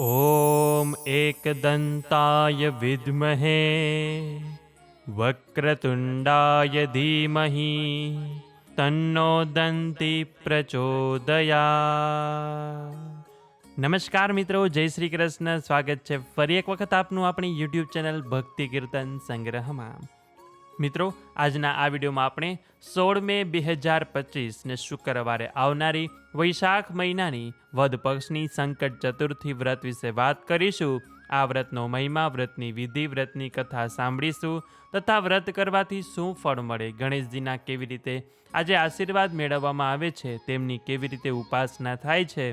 ॐ एकदन्ताय विद्महे वक्रतुण्डाय धीमहि તન્નો દંતી પ્રચોદયા નમસ્કાર મિત્રો જય શ્રી કૃષ્ણ સ્વાગત છે ફરી એક વખત આપનું આપણી યુટ્યુબ ચેનલ ભક્તિ કીર્તન સંગ્રહમાં મિત્રો, આજના આ વિડીયોમાં આપણે સોળ મે બે હજાર પચીસને શુક્રવારે આવનારી વૈશાખ મહિનાની વધ પક્ષની સંકટ ચતુર્થી વ્રત વિશે વાત કરીશું. આ વ્રતનો મહિમા, વ્રતની વિધિ, વ્રતની કથા સાંભળીશું તથા વ્રત કરવાથી શું ફળ મળે, ગણેશજીના કેવી રીતે આજે આશીર્વાદ મેળવવામાં આવે છે, તેમની કેવી રીતે ઉપાસના થાય છે,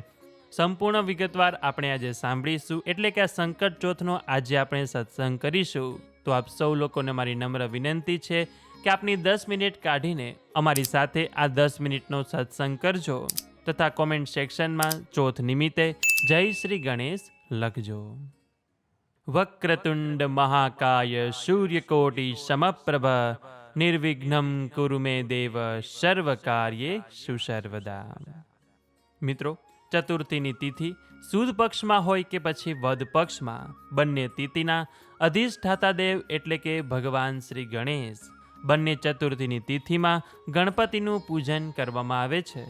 સંપૂર્ણ વિગતવાર આપણે આજે સાંભળીશું. એટલે કે આ સંકટ ચોથનો આજે આપણે સત્સંગ કરીશું. તો આપ સૌ લોકોને મારી નમ્ર વિનંતી છે કે આપની દસ મિનિટ કાઢીને અમારી સાથે આ દસ મિનિટનો સત્સંગ કરજો તથા કોમેન્ટ સેક્શનમાં ચોથ નિમિત્તે જય શ્રી ગણેશ લખજો. વક્રતુંડ મહાકાય સૂર્યકોટી સમપ્રભ, નિર્વિઘ્નમ કુરુ મે દેવ સર્વ કાર્યે સુસર્વદા. મિત્રો ચતુર્થીની તિથિ સુદ પક્ષમાં હોય કે પછી વદ પક્ષમાં. બંને તિથિના અધિષ્ઠાતા દેવ એટલે કે ભગવાન શ્રી ગણેશ. બંને ચતુર્થીની તિથિમાં ગણપતિનું પૂજન કરવામાં આવે છે.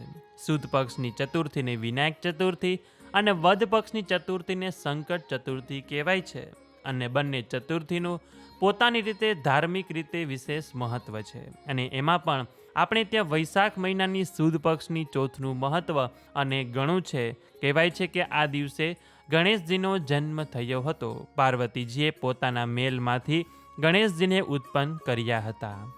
સુદ પક્ષની ચતુર્થીને વિનાયક ચતુર્થી અને વદ પક્ષની ચતુર્થીને સંકટ ચતુર્થી કહેવાય છે અને બંને ચતુર્થીનું પોતાની રીતે ધાર્મિક રીતે વિશેષ મહત્વ છે અને એમાં પણ આપણે ત્યાં વૈશાખ મહિનાની સુદ પક્ષની ચોથનું મહત્ત્વ અને ઘણું છે. કહેવાય છે કે આ દિવસે ગણેશજીનો જન્મ થયો હતો. પાર્વતીજીએ પોતાના મેલમાંથી ગણેશજીને ઉત્પન્ન કર્યા હતા.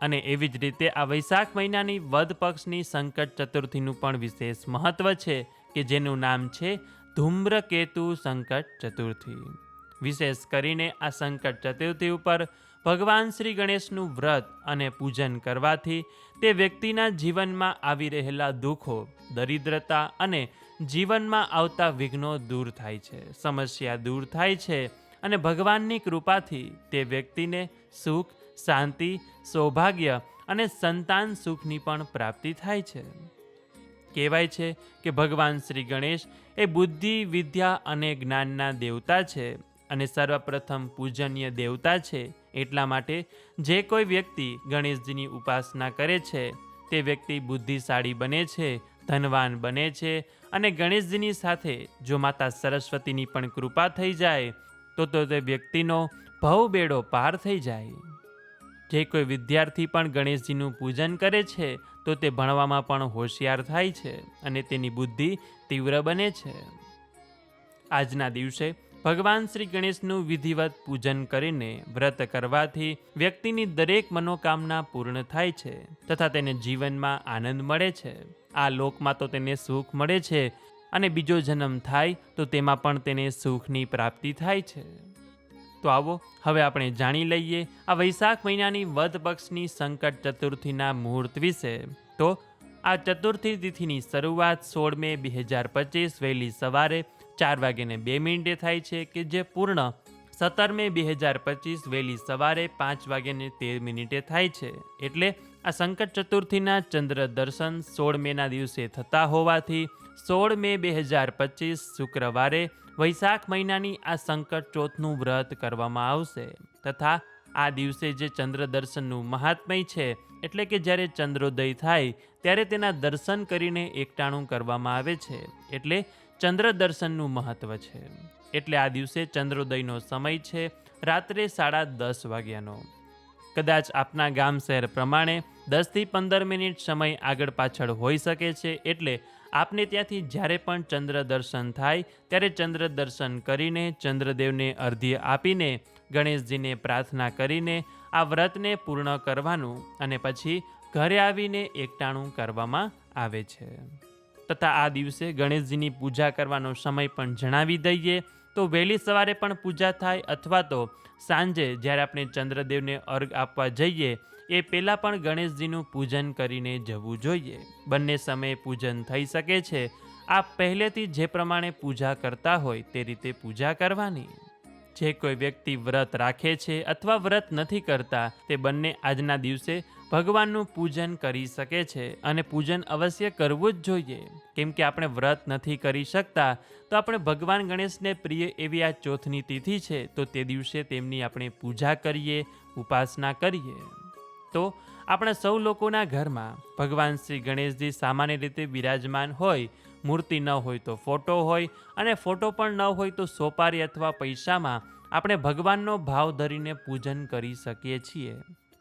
અને એવી જ રીતે આ વૈશાખ મહિનાની વદ પક્ષની સંકટ ચતુર્થીનું પણ વિશેષ મહત્વ છે કે જેનું નામ છે ધૂમ્રકેતુ સંકટ ચતુર્થી. વિશેષ કરીને આ સંકટ ચતુર્થી ઉપર ભગવાન શ્રી ગણેશનું વ્રત અને પૂજન કરવાથી તે વ્યક્તિના જીવનમાં આવી રહેલા દુઃખો, દરિદ્રતા અને જીવનમાં આવતા વિઘ્નો દૂર થાય છે, સમસ્યા દૂર થાય છે અને ભગવાનની કૃપાથી તે વ્યક્તિને સુખ, શાંતિ, સૌભાગ્ય અને સંતાન સુખની પણ પ્રાપ્તિ થાય છે. કહેવાય છે કે ભગવાન શ્રી ગણેશ એ બુદ્ધિ, વિદ્યા અને જ્ઞાનના દેવતા છે અને સર્વપ્રથમ પૂજનીય દેવતા છે. એટલા માટે જે કોઈ વ્યક્તિ ગણેશજીની ઉપાસના કરે છે, તે વ્યક્તિ બુદ્ધિશાળી બને છે, ધનવાન બને છે અને ગણેશજીની સાથે જો માતા સરસ્વતીની પણ કૃપા થઈ જાય, તો તો તે વ્યક્તિનો ભવબેડો પાર થઈ જાય. જે કોઈ વિદ્યાર્થી પણ ગણેશજીનું પૂજન કરે છે, તો તે ભણવામાં પણ હોશિયાર થાય છે અને તેની બુદ્ધિ તીવ્ર બને છે. આજના દિવસે ભગવાન શ્રી ગણેશનું વિધિવત પૂજન કરીને વ્રત કરવાથી વ્યક્તિની દરેક મનોકામના પૂર્ણ થાય છે તથા તેને જીવનમાં આનંદ મળે છે. આ લોકમાં તો તેને સુખ મળે છે અને બીજો જન્મ થાય તો તેમાં પણ તેને સુખની પ્રાપ્તિ થાય છે. તો આવો, હવે આપણે જાણી લઈએ આ વૈશાખ મહિનાની વધ પક્ષની સંકટ ચતુર્થીના મુહૂર્ત વિશે. તો આ ચતુર્થી તિથિની શરૂઆત સોળ મે બે હજાર પચીસ વહેલી સવારે ચાર વાગ્યાને બે મિનિટે થાય છે કે જે પૂર્ણ સત્તર મે બે હજાર પચીસ વહેલી સવારે પાંચ વાગ્યાને તેર મિનિટે થાય છે. એટલે આ સંકટ ચતુર્થીના ચંદ્ર દર્શન સોળ મેના દિવસે થતા હોવાથી સોળ મે બે હજાર પચીસ શુક્રવારે વૈશાખ મહિનાની આ સંકટ ચોથનું વ્રત કરવામાં આવશે. તથા આ દિવસે જે ચંદ્ર દર્શનનું મહાત્મય છે, એટલે કે જ્યારે ચંદ્રોદય થાય, ત્યારે તેના દર્શન કરીને એકટાણું કરવામાં આવે છે. એટલે ચંદ્ર દર્શનનું મહત્વ છે. એટલે આ દિવસે ચંદ્રોદયનો સમય છે, રાત્રે સાડા દસ વાગ્યાનો. કદાચ આપના ગામ શહેર પ્રમાણે દસથી પંદર મિનિટ સમય આગળ પાછળ હોઈ શકે છે, એટલે આપને ત્યાંથી જ્યારે પણ ચંદ્ર દર્શન થાય, ત્યારે ચંદ્ર દર્શન કરીને ચંદ્રદેવને અર્ધ્ય આપીને, ગણેશજીને પ્રાર્થના કરીને આ વ્રતને પૂર્ણ કરવાનું અને પછી ઘરે આવીને એકટાણું કરવામાં આવે છે. તથા આ દિવસે ગણેશજીની પૂજા કરવાનો સમય પણ જણાવી દઈએ. તો વહેલી સવારે પણ પૂજા થાય અથવા તો સાંજે જ્યારે આપણે ચંદ્રદેવને અર્ઘ આપવા જઈએ, એ પહેલાં પણ ગણેશજીનું પૂજન કરીને જવું જોઈએ. બંને સમયે પૂજન થઈ શકે છે. આ પહેલેથી જે પ્રમાણે પૂજા કરતા હોય તે રીતે પૂજા કરવાની. જે કોઈ વ્યક્તિ વ્રત રાખે છે અથવા વ્રત નથી કરતા, તે બંને આજના દિવસે ભગવાનનું પૂજન કરી શકે છે અને પૂજન અવશ્ય કરવું જ જોઈએ. કેમ કે આપણે વ્રત નથી કરી શકતા, તો આપણે ભગવાન ગણેશને પ્રિય એવી આ ચોથની તિથિ છે, તો તે દિવસે તેમની આપણે પૂજા કરીએ, ઉપાસના કરીએ. તો આપણા સૌ લોકોના ઘરમાં ભગવાન શ્રી ગણેશજી સામાન્ય રીતે બિરાજમાન હોય મૂર્તિ ન હોય તો ફોટો હોય અને ફોટો પણ ન હોય તો સોપારી અથવા પૈસામાં આપણે ભગવાનનો ભાવ ધરીને પૂજન કરી શકીએ છીએ.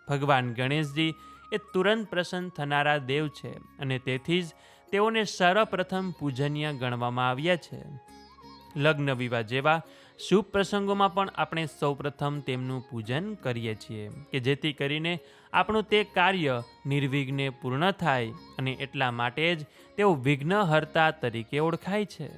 ભગવાન ગણેશજી એ તુરંત પ્રસન્ન થનારા દેવ છે અને તેથી જ તેઓને સર્વપ્રથમ પૂજનીય ગણવામાં આવ્યા છે. લગ્ન વિવાહ જેવા શુભ પ્રસંગોમાં પણ આપણે સૌપ્રથમ તેમનું પૂજન કરીએ છીએ કે જેથી કરીને આપણું તે કાર્ય નિર્વિઘ્ને પૂર્ણ થાય અને એટલા માટે જ તેઓ વિઘ્નહર્તા તરીકે ઓળખાય છે.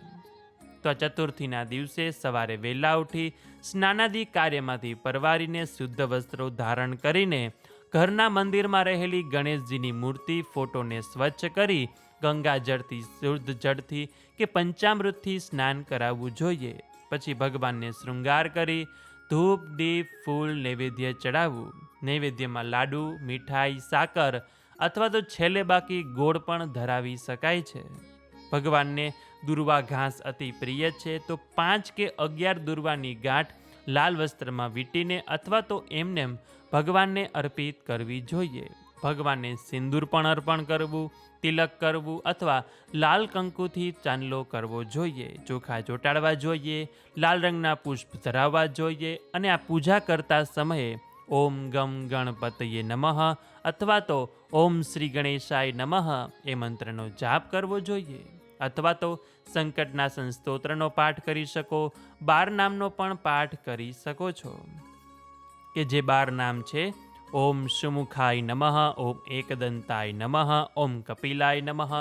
તો ચતુર્થીના દિવસે સવારે વહેલા ઉઠી સ્નાનાદિ કાર્યમાંથી પરવારીને શુદ્ધ વસ્ત્રો ધારણ કરીને ઘરના મંદિરમાં રહેલી ગણેશજીની મૂર્તિ ફોટોને સ્વચ્છ કરી ગંગા જળથી, શુદ્ધ જળથી કે પંચામૃતથી સ્નાન કરાવવું જોઈએ. પછી ભગવાનને શૃંગાર કરી ધૂપ, દીપ, ફૂલ, નૈવેદ્ય ચડાવવું. નૈવેદ્યમાં લાડુ, મીઠાઈ, સાકર અથવા તો છેલ્લે બાકી ગોળ પણ ધરાવી શકાય છે. ભગવાનને દુર્વા ઘાસ અતિ પ્રિય છે તો પાંચ કે અગિયાર દુર્વાની ગાંઠ લાલ વસ્ત્રમાં વીંટીને અથવા તો એમનેમ ભગવાનને અર્પિત કરવી જોઈએ. ભગવાનને સિંદૂર પણ અર્પણ કરવું, તિલક કરવું અથવા લાલ કંકુથી ચાંદલો કરવો જોઈએ, ચોખા ચોટાડવા જોઈએ, લાલ રંગના પુષ્પ ધરાવવા જોઈએ અને આ પૂજા કરતા સમયે ઓમ ગમ ગણપતયે નમઃ અથવા તો ઓમ શ્રી ગણેશાય નમઃ એ મંત્રનો જાપ કરવો જોઈએ. અથવા તો સંકટના સંસ્તોત્રનો પાઠ કરી શકો, બાર નામનો પણ પાઠ કરી શકો છો. કે જે બાર નામ છે ઓમ સુમુખાય નમઃ ઓમ એકદંતાય નમઃ ઓમ કપિલાય નમઃ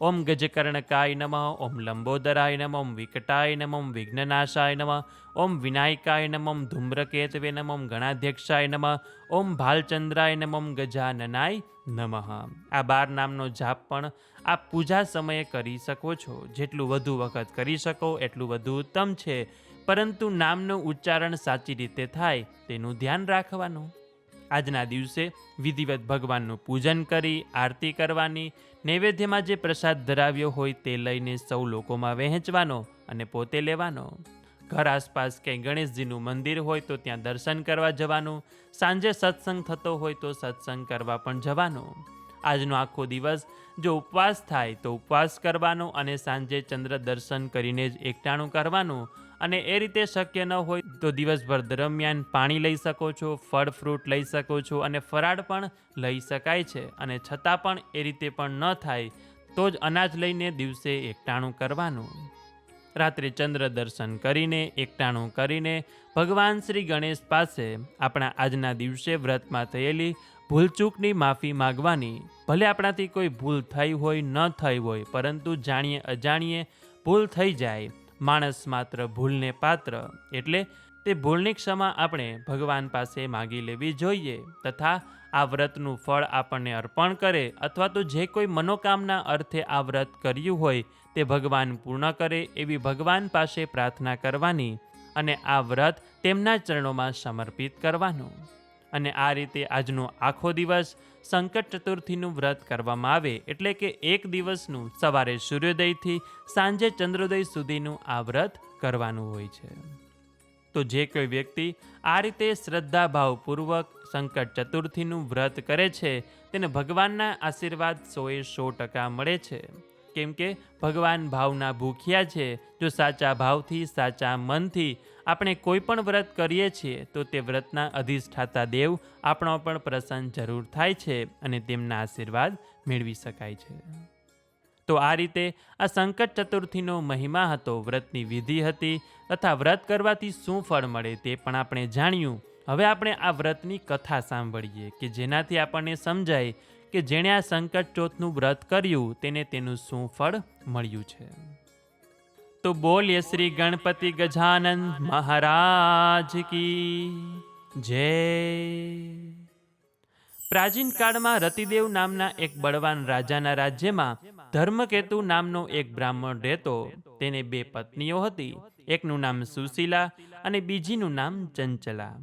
ઓમ ગજકર્ણકાય નમઃ ઓમ લંબોદરાય નમઃ ઓમ વિકટાય નમઃ ઓમ વિઘ્નનાશાય નમઃ ઓમ વિનાયકાય નમઃ ઓમ ધૂમ્રકેતવે નમઃ ઓમ ગણાધ્યક્ષાય નમઃ ઓમ ભાલચંદ્રાય નમઃ ઓમ ગજાનનાય નમઃ આ બાર નામનો જાપ પણ આપ પૂજા સમયે કરી શકો છો જેટલું વધુ વખત કરી શકો એટલું વધુ ઉત્તમ છે પરંતુ નામનું ઉચ્ચારણ સાચી રીતે થાય તેનું ધ્યાન રાખવાનું આજના દિવસે વિધિવત ભગવાનનું પૂજન કરી, આરતી કરવાની, નૈવેદ્યમાં જે પ્રસાદ ધરાવ્યો હોય તે લઈને સૌ લોકોમાં વહેંચવાનો અને પોતે લેવાનો. ઘર આસપાસ ક્યાંય ગણેશજીનું મંદિર હોય તો ત્યાં દર્શન કરવા જવાનું, સાંજે સત્સંગ થતો હોય તો સત્સંગ કરવા પણ જવાનું. આજનો આખો દિવસ. જો ઉપવાસ થાય તો ઉપવાસ કરવાનો અને સાંજે ચંદ્ર દર્શન કરીને જ એકટાણું કરવાનું અને એ રીતે શક્ય ન હોય તો દિવસભર દરમિયાન પાણી લઈ શકો છો, ફળ ફ્રૂટ લઈ શકો છો અને ફરાળ પણ લઈ શકાય છે. અને છતાં પણ એ રીતે પણ ન થાય તો જ અનાજ લઈને દિવસે એકટાણું કરવાનું. રાત્રે ચંદ્ર દર્શન કરીને, એકટાણું કરીને ભગવાન શ્રી ગણેશ પાસે આપણા આજના દિવસે વ્રતમાં થયેલી ભૂલચૂકની માફી માગવાની, ભલે આપણાથી કોઈ ભૂલ થઈ હોય, ન થઈ હોય, પરંતુ જાણીએ અજાણીએ ભૂલ થઈ જાય. માણસ માત્ર ભૂલને પાત્ર, એટલે તે ભૂલની ક્ષમા આપણે ભગવાન પાસે માગી લેવી જોઈએ, તથા આ વ્રતનું ફળ આપણને અર્પણ કરે, અથવા તો જે કોઈ મનોકામના અર્થે આ વ્રત કર્યું હોય, તે ભગવાન પૂર્ણ કરે એવી ભગવાન પાસે પ્રાર્થના કરવાની અને આ વ્રત તેમના ચરણોમાં સમર્પિત કરવાનું. અને આ રીતે આજનો આખો દિવસ સંકટ ચતુર્થીનું વ્રત કરવામાં આવે એટલે કે એક દિવસનું સવારે સૂર્યોદયથી સાંજે ચંદ્રોદય સુધીનું આ વ્રત કરવાનું હોય છે. તો જે કોઈ વ્યક્તિ આ રીતે શ્રદ્ધાભાવપૂર્વક સંકટ ચતુર્થીનું વ્રત કરે છે, તેને ભગવાનના આશીર્વાદ સોએ સો ટકા મળે છે. કેમ કે ભગવાન ભાવના ભૂખ્યા છે. જો સાચા ભાવથી, સાચા મનથી આપણે કોઈ પણ વ્રત કરીએ છીએ, તો તે વ્રતના અધિષ્ઠાતા દેવ આપણો પણ પ્રસન્ન જરૂર થાય છે અને તેમના આશીર્વાદ મેળવી શકાય છે. તો આ રીતે આ સંકટ ચતુર્થીનો મહિમા હતો. વ્રતની વિધિ હતી તથા વ્રત કરવાથી શું ફળ મળે તે પણ આપણે જાણ્યું. હવે આપણે આ વ્રતની કથા સાંભળીએ કે જેનાથી આપણને સમજાય કે જેણે આ સંકટ ચોથનું વ્રત કર્યું, તેને તેનું શું ફળ મળ્યું છે? તો બોલીએ શ્રી ગણપતિ ગજાનંદ મહારાજ કી જય. પ્રાચીન કાળમાં રતિદેવ નામના એક બળવાન રાજાના રાજ્યમાં ધર્મકેતુ નામનો એક બ્રાહ્મણ રહેતો. તેને બે પત્નીઓ હતી. એકનું નામ સુશીલા અને બીજીનું નામ ચંચલા.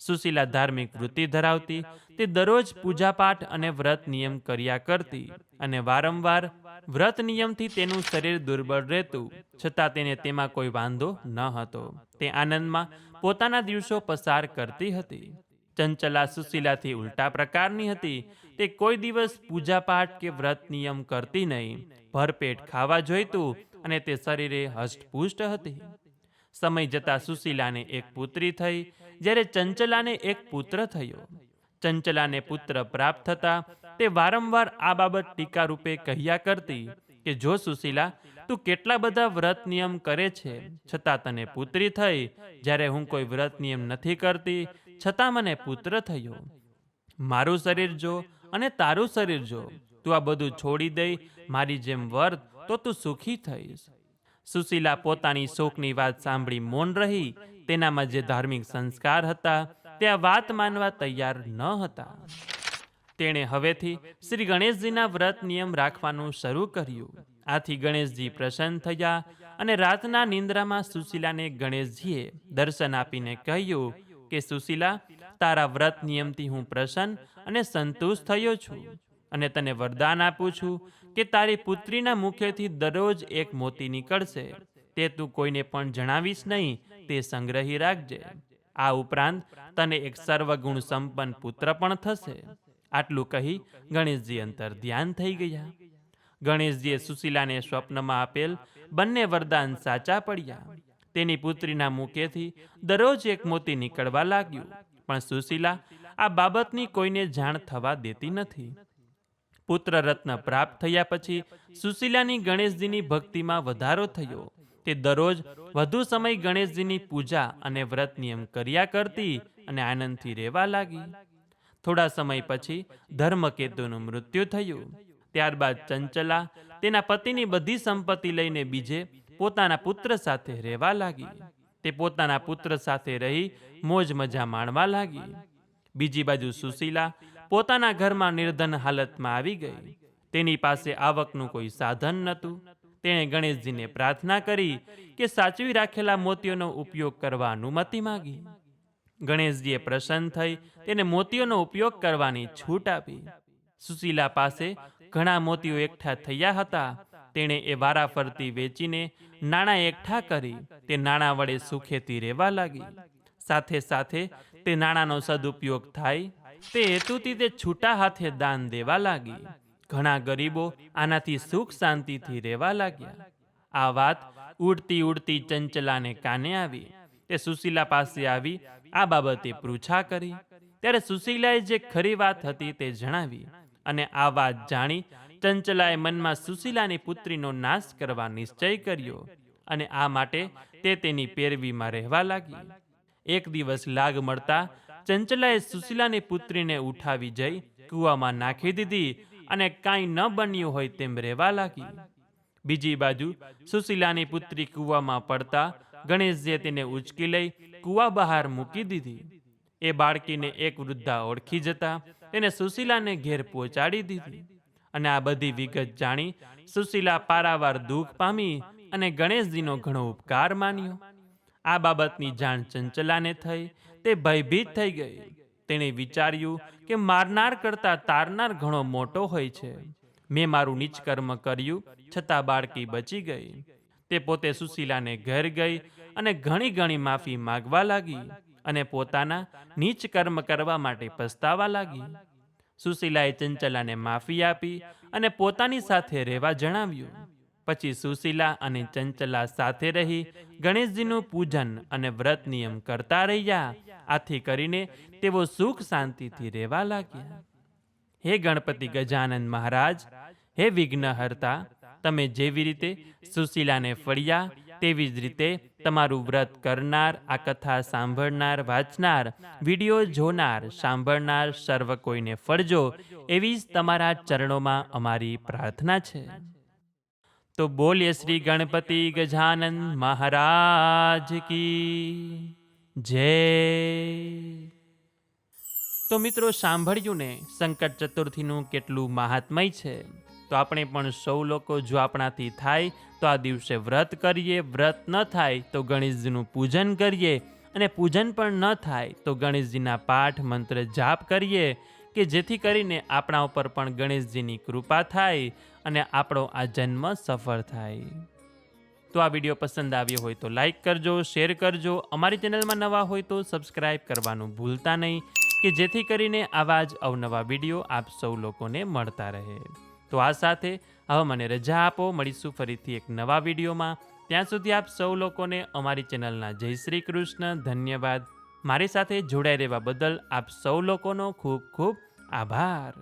સુશીલા ધાર્મિક વૃત્તિ ધરાવતી, તે દરરોજ પૂજાપાઠ અને વ્રત નિયમ કર્યા કરતી અને વારંવાર વ્રત નિયમથી તેનું શરીર દુર્બળ રહેતું, છતાં તેને તેમાં કોઈ વાંધો ન હતો. તે આનંદમાં પોતાના દિવસો પસાર કરતી હતી. ચંચલા સુશીલાથી ઉલટા પ્રકારની હતી. તે કોઈ દિવસ પૂજાપાઠ કે વ્રત નિયમ કરતી નહીં. ભરપેટ ખાવા જોઈતું અને તે શરીરે હષ્ટપુષ્ટ હતી. સમય જતાં સુશીલાને એક પુત્રી થઈ જ્યારે ચંચલાને એક પુત્ર થયો. ચંચલાને પુત્ર પ્રાપ્ત થતા તે વારંવાર આ બાબત ટીકા રૂપે કહ્યા કરતી કે, જો સુશીલા, તું કેટલા બધા વ્રત નિયમ કરે છે? છતાં તને પુત્રી થઈ. જ્યારે હું કોઈ વ્રત નિયમ નથી કરતી, છતાં મને પુત્ર થયો. મારું શરીર જો અને તારું શરીર જો, તું આ બધું છોડી દઈ. મારી જેમ વર્ત તો તું સુખી થઈશ. સુશીલા પોતાની શોકની વાત સાંભળી મૌન રહી. તેનામાં જે ધાર્મિક સંસ્કાર હતા, તે આ વાત માનવા તૈયાર ન હતા. તેણે હવેથી શ્રી ગણેશજીના વ્રત નિયમ રાખવાનું શરૂ કર્યું. આથી ગણેશજી પ્રસન્ન થયા અને રાતના નિંદ્રામાં સુશીલાને ગણેશજીએ દર્શન આપીને કહ્યું કે, સુશીલા, તારા વ્રત નિયમથી હું પ્રસન્ન અને સંતુષ્ટ થયો છું અને તને વરદાન આપું છું કે તારી પુત્રીના મુખેથી દરરોજ એક મોતી નીકળશે. તે તું કોઈને પણ જણાવીશ નહીં, તે સંગ્રહી રાખજે. આ ઉપરાંત તને એક સર્વગુણ સંપન્ન પુત્ર પણ થશે. આટલું કહી ગણેશજી અંતર ધ્યાન થઈ ગયા. ગણેશજીએ સુશીલાને સ્વપ્નમાં આપેલ બંને વરદાન સાચા પડ્યા. તેની પુત્રીના મુખેથી દરરોજ એક મોતી નીકળવા લાગ્યું, પણ સુશીલા આ બાબતની કોઈને જાણ થવા દેતી નથી. પુત્ર રત્ન પ્રાપ્ત થયા પછી સુશીલાની ગણેશજીની ભક્તિમાં વધારો થયો. તે દરરોજ વધુ સમય ગણેશજીની પૂજા અને વ્રત નિયમ કર્યા કરતી અને આનંદથી રહેવા લાગી. થોડા સમય પછી ધર્મકેતુનું મૃત્યુ થયું. ત્યારબાદ ચંચલા તેના પતિની બધી સંપત્તિ લઈને બીજે પોતાના પુત્ર સાથે રહેવા લાગી. તે પોતાના પુત્ર સાથે રહી મોજ મજા માણવા લાગી. બીજી બાજુ સુશીલા પોતાના ઘરમાં નિર્ધન હાલતમાં આવી ગઈ. તેની પાસે આવકનું કોઈ સાધન નહોતું. તેણે ગણેશજીને પ્રાર્થના કરી કે સાચવી રાખેલા મોતીઓનો ઉપયોગ કરવા અનુમતિ માગી. ગણેશજીએ પ્રસન્ન થઈ તેને મોતીઓનો ઉપયોગ કરવાની છૂટ આપી. સુશીલા પાસે ઘણા મોતીઓ એકઠા થયા હતા. તેણે એ વારાફરતી વેચીને નાણાં એકઠા કરી. તે નાણાં વડે સુખેથી રહેવા લાગી. સાથે સાથે તે નાણાંનો સદુપયોગ થાય તે હેતુથી તે છૂટા હાથે દાન દેવા લાગી. ઘણા ગરીબો આનાથી સુખ શાંતિથી રહેવા લાગ્યા. આ વાત ઉડતી ઉડતી ચંચલાને કાને આવી? તે સુશીલા પાસે આવી, આ બાબતે પૃચ્છા કરી. ત્યારે સુશીલાએ જે ખરી વાત હતી તે જણાવી અને આ વાત જાણી ચંચલાએ મનમાં સુશીલાની પુત્રીનો નાશ કરવા નિશ્ચય કર્યો અને આ માટે તે તેની પેરવીમાં રહેવા લાગી. એક દિવસ લાગ મળતા ચંચલાએ સુશીલાની પુત્રીને ઉઠાવી જઈ કૂવામાં નાખી દીધી અને કાંઈ ન બન્યું હોય તેમ રહેવા લાગી. બીજી બાજુ સુશીલાની પુત્રી કૂવામાં પડતા ગણેશજીએ તેને ઉચકી લઈ કૂવા બહાર મૂકી દીધી. એ બાળકીને એક વૃદ્ધા ઓળખી જતા તેને સુશીલાને ઘેર પહોંચાડી દીધી અને આ બધી વિગત જાણી સુશીલા પારાવાર દુઃખ પામી અને ગણેશજીનો ઘણો ઉપકાર માન્યો. આ બાબતની જાણ ચંચલાને થઈ, તે ભયભીત થઈ ગઈ. તેણે વિચાર્યું કે મારનાર કરતાં તારનાર ઘણો મોટો હોય છે. મેં મારું નીચ કર્મ કર્યું, છતાં બાળકી બચી ગઈ. તે પોતે સુશીલાને ઘેર ગઈ અને ઘણી ઘણી માફી માગવા લાગી અને પોતાના નીચ કર્મ કરવા માટે પસ્તાવા લાગી. સુશીલાએ ચંચલાને માફી આપી અને પોતાની સાથે રહેવા જણાવ્યું. પછી સુશીલા અને ચંચલા સાથે રહી ગણેશજીનું પૂજન અને વ્રત નિયમ કરતા રહ્યા. આથી કરીને તેઓ સુખ શાંતિથી રહેવા લાગ્યા. હે ગણપતિ ગજાનંદ મહારાજ, હે વિઘ્નહર્તા, તમે જેવી રીતે સુશીલાને ફળ્યા, તેવી જ રીતે તમારું વ્રત કરનાર, આ કથા સાંભળનાર, વાંચનાર, વીડિયો જોનાર, સાંભળનાર સર્વ કોઈને ફળજો, એવી જ તમારા ચરણોમાં અમારી પ્રાર્થના છે. તો બોલીએ શ્રી ગણપતિ ગજાનંદ મહારાજ કી જય. તો મિત્રો, સાંભળ્યું ને, સંકટ ચતુર્થીનું કેટલું મહાત્મય છે. તો આપણે પણ સૌ લોકો જો આપણાથી થાય, તો આ દિવસે વ્રત કરીએ. વ્રત ન થાય, તો ગણેશજીનું પૂજન કરીએ. અને પૂજન પણ ન થાય, તો ગણેશજીના પાઠ મંત્ર જાપ કરીએ. કે જેથી કરીને આપણા ઉપર પણ ગણેશજીની કૃપા થાય અને આપણો આ જન્મ સફળ થાય. તો આ વીડિયો પસંદ આવ્યો હોય તો લાઈક કરજો, શેર કરજો. અમારી ચેનલમાં નવા હોય તો સબસ્ક્રાઈબ કરવાનું ભૂલતા નહીં, કે જેથી કરીને આવા જ અવનવા વીડિયો આપ સૌ લોકોને મળતા રહે. તો આ સાથે હવે મને રજા આપો. મળીશું ફરીથી એક નવા વિડીયોમાં. ત્યાં સુધી આપ સૌ લોકોને અમારી ચેનલના જય શ્રી કૃષ્ણ. ધન્યવાદ. મારી સાથે જોડાઈ રહેવા બદલ આપ સૌ લોકોનો ખૂબ ખૂબ આભાર